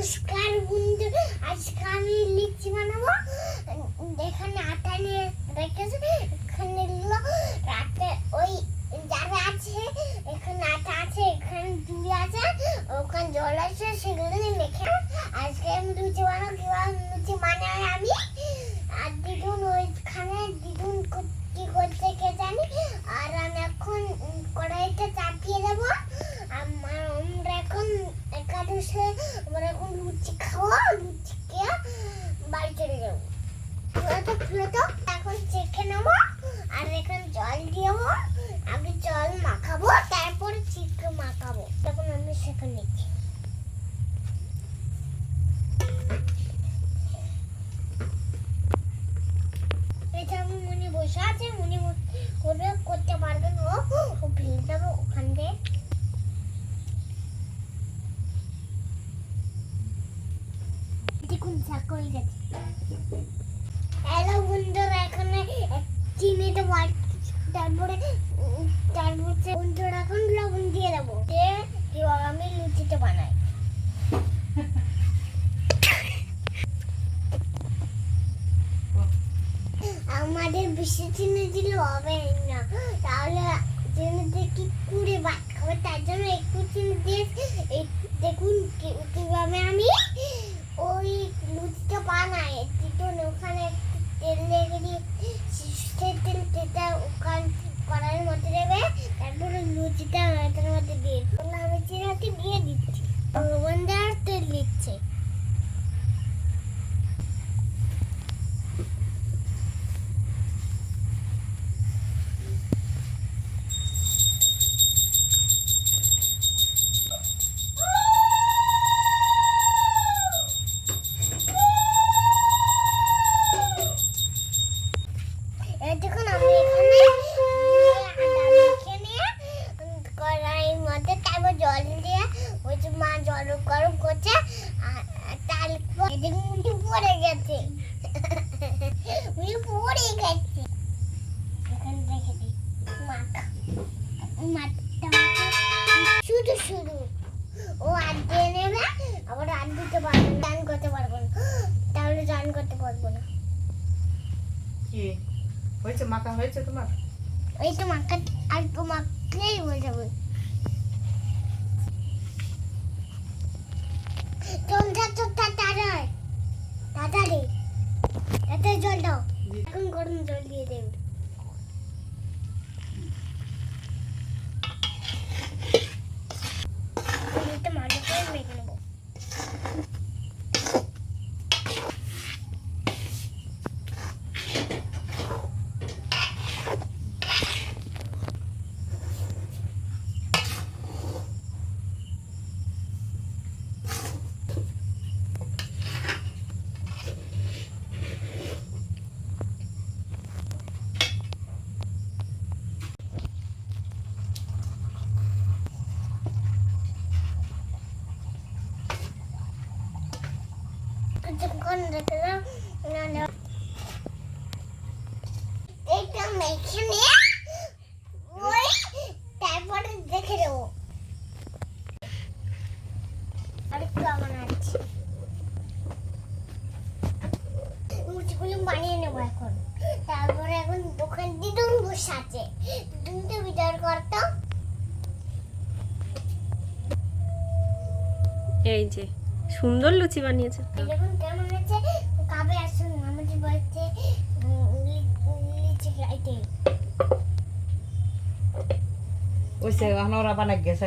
নমস্কার বন্ধু আজকে আমি লিচি বানাবো। এখানে আটা নিয়ে রেখেছি এখানে হলো রাতে ওই যারা আছে এখানে আটা আছে এখানে দুধ আছে ওখানে জল আছে সেগুলো নিয়ে মেখে আজকে আমি লুচি বানাবো কীভাবে লুচি বানাই আমি আর দিদুন ওইখানে দিদুন কো- কি করতে কে জানি আর আমি এখন উম, কড়াইতে চাপিয়ে দেবো আমার আমরা এখন একাদশে আমরা এখন লুচি খাওয়া, লুচি খেয়ে বাড়ি চলে যাব। তো খুলে তো এখন চেখে নেব, আর এখন জল দিয়েবো আগে জল মাখাবো, তারপর চিকে মাখাবো। তখন আমি সেখানে নিচ্ছি। এটা মনে বসে আছে, মনে করবে করতে পারবে না ও ফেলে দেবো ওখান দিয়ে দেখুন গেছে। বন্ধুরা, এখানে তারপরে তারপরে বন্ধুরা, এখন লবণ দিয়ে দেবো। আমি বানাই। আমাদের বেশি চিনি দিলে হবে না। তাহলে কি করে ভাত খাব? তার জন্য একটু চিনি দিয়ে দেখুন কীভাবে আমি শুধু শুধু। ও হাত দিয়ে নেবে আবার হাত দিতে পারবে না করতে পারব না। তাহলে করতে পারব না। কি? হয়েছে মাখা? হয়েছে তোমার? ওই তো মাখা আর তো মাখলেই হয়ে যাবে। চলটা তাড়ায় তাড়াতাড়ি। তাড়াতাড়ি। জল দাও। এখন গরম জল দিয়ে দেবে এটা মাঝে করে মেখে নেব কিছুক্ষণ রেখে দাও না না এটা মেখে নিয়ে ওই তারপরে দেখে দেবো আরেকটু আমার আছে মুচিগুলো বানিয়ে নেব এখন তারপরে এখন দোকান দিদুন বসে আছে বিচার করতো এই যে। সুন্দর লুচি বানিয়েছে। ওই সে আনোরা ওরা বানাই গেছে